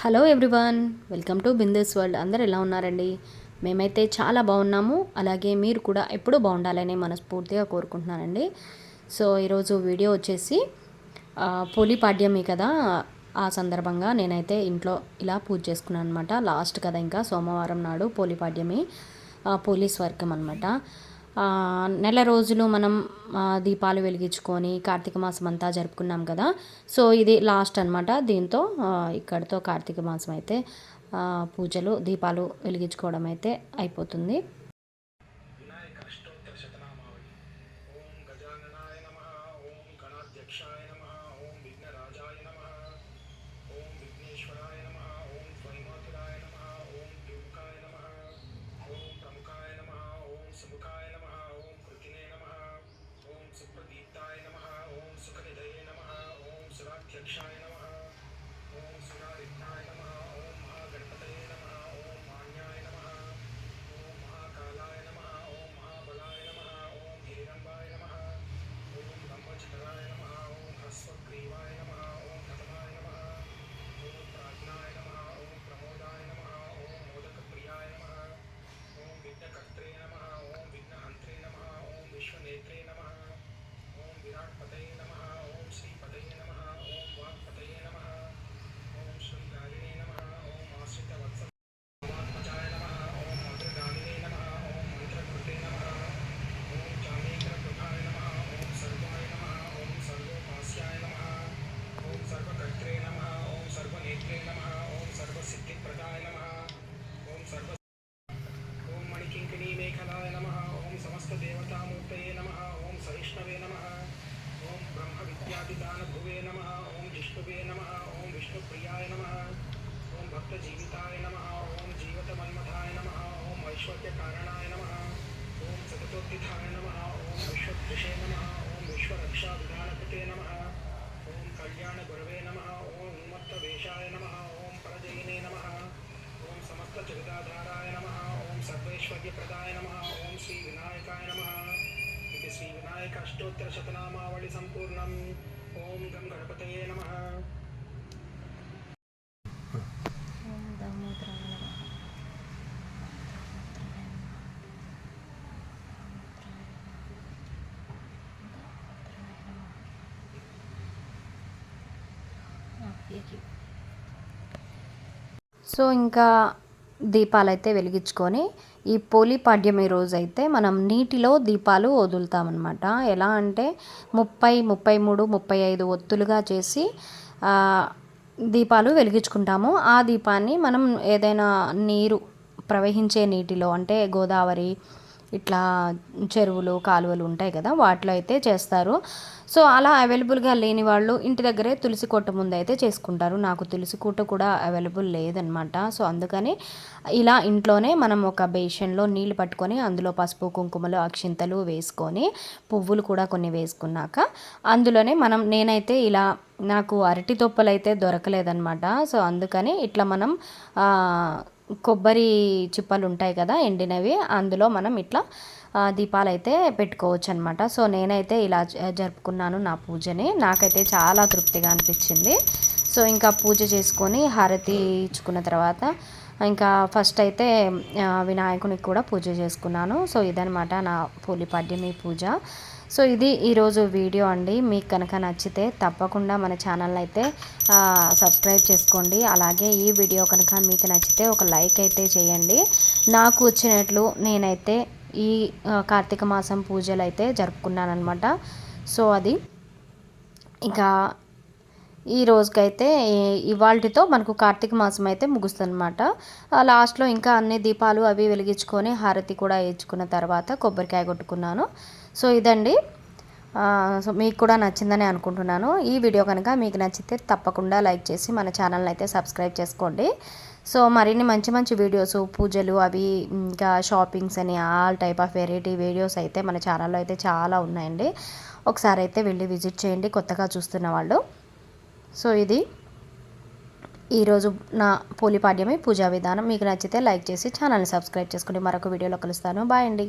Hello everyone welcome to బిందెస్ world. అందరు ఎలా ఉన్నారండి? మేమైతే చాలా బాగున్నాము. అలాగే మీరు కూడా ఎప్పుడూ బాగుండాలని మనస్ఫూర్తిగా కోరుకుంటున్నానండి. సో ఈరోజు వీడియో వచ్చేసి పోలిపాడ్యమి కదా? ఆ సందర్భంగా నేనైతే ఇంట్లో ఇలా పూజ చేసుకున్నాను అనమాట లాస్ట్ కదా ఇంకా సోమవారం నాడు పోలిపాడ్యమి పోలీస్ వర్గం అనమాట నెల రోజులు మనం దీపాలు వెలిగించుకొని కార్తీక మాసం అంతా జరుపుకున్నాం కదా. సో ఇది లాస్ట్ అనమాట దీంతో ఇక్కడితో కార్తీక మాసం అయితే పూజలు దీపాలు వెలిగించుకోవడం అయితే అయిపోతుంది. జీవితాయ నమ. ఓం China, on her, సమస్తదేవతామూర్తయే నమ ఓం ఐశ్వర్యకారణాయ నమ ఓం సతతోత్థితాయ నమ ఓం విశ్వద్విషే నమ ఓం విశ్వరక్షా విధానపతే నమ ఓం కళ్యాణ గురవే నమ ఓం ఉన్మత్తవేషాయ నమ ఓం పరజయినే నమ ఓం సమస్త జగదాధారాయ నమ ఓం సర్వైశ్వర్యప్రదాయ నమ. ఓం శ్రీ వినాయకాయ నమ. ఇది శ్రీ వినాయక అష్టోత్తర శతనామావళి సంపూర్ణం. ఓం గం గణపతయే నమ. సో ఇంకా దీపాలు అయితే వెలిగించుకొని ఈ పోలి పాడ్యమి మనం నీటిలో దీపాలు వదులుతామన్నమాట. ఎలా అంటే ముప్పై ముప్పై మూడు ముప్పై ఐదు ఒత్తులుగా చేసి దీపాలు వెలిగించుకుంటాము. ఆ దీపాన్ని మనం ఏదైనా నీరు ప్రవహించే నీటిలో అంటే గోదావరి ఇట్లా చెరువులు కాలువలు ఉంటాయి కదా వాటిలో అయితే చేస్తారు. సో అలా అవైలబుల్గా లేని వాళ్ళు ఇంటి దగ్గరే తులసి కోట ముందు అయితే చేసుకుంటారు. నాకు తులసి కోట కూడా అవైలబుల్ లేదనమాట. సో అందుకని ఇలా ఇంట్లోనే మనం ఒక బేషన్లో నీళ్ళు పట్టుకొని అందులో పసుపు కుంకుమలు అక్షింతలు వేసుకొని పువ్వులు కూడా కొన్ని వేసుకున్నాక అందులోనే మనం నేనైతే ఇలా నాకు అరటి తొప్పలు అయితే దొరకలేదనమాట. సో అందుకని ఇట్లా మనం కొబ్బరి చిప్పలు ఉంటాయి కదా ఎండినవి అందులో మనం ఇట్లా దీపాలు అయితే పెట్టుకోవచ్చు అనమాట సో నేనైతే ఇలా జరుపుకున్నాను నా పూజని. నాకైతే చాలా తృప్తిగా అనిపించింది. సో ఇంకా పూజ చేసుకొని హారతి ఇచ్చుకున్న తర్వాత ఇంకా ఫస్ట్ అయితే వినాయకునికి కూడా పూజ చేసుకున్నాను. సో ఇదనమాట నా పూలిపాడ్యమి పూజ. సో ఇది ఈరోజు వీడియో అండి. మీకు కనుక నచ్చితే తప్పకుండా మన ఛానల్ అయితే సబ్స్క్రైబ్ చేసుకోండి. అలాగే ఈ వీడియో కనుక మీకు నచ్చితే ఒక లైక్ అయితే చేయండి. నాకు వచ్చినట్లు నేనైతే ఈ కార్తీక మాసం పూజలు అయితే జరుపుకున్నాను అనమాట సో అది ఇంకా ఈ రోజుకైతే ఇవాళతో మనకు కార్తీక మాసం అయితే ముగుస్తుందన్నమాట. లాస్ట్లో ఇంకా అన్ని దీపాలు అవి వెలిగించుకొని హారతి కూడా వేయించుకున్న తర్వాత కొబ్బరికాయ కొట్టుకున్నాను. సో ఇదండి. సో మీకు కూడా నచ్చిందని అనుకుంటున్నాను. ఈ వీడియో కనుక మీకు నచ్చితే తప్పకుండా లైక్ చేసి మన ఛానల్ని అయితే సబ్స్క్రైబ్ చేసుకోండి. సో మరిన్ని మంచి మంచి వీడియోస్ పూజలు అవి ఇంకా షాపింగ్స్ అని all type of variety videos అయితే మన ఛానల్లో అయితే చాలా ఉన్నాయండి. ఒకసారి అయితే వెళ్ళి విజిట్ చేయండి కొత్తగా చూస్తున్న వాళ్ళు. సో ఇది ఈరోజు నా పోలిపాడ్యమే పూజా విధానం. మీకు నచ్చితే లైక్ చేసి ఛానల్ని సబ్స్క్రైబ్ చేసుకుని మరొక వీడియోలో కలుస్తాను. బాయ్ అండి.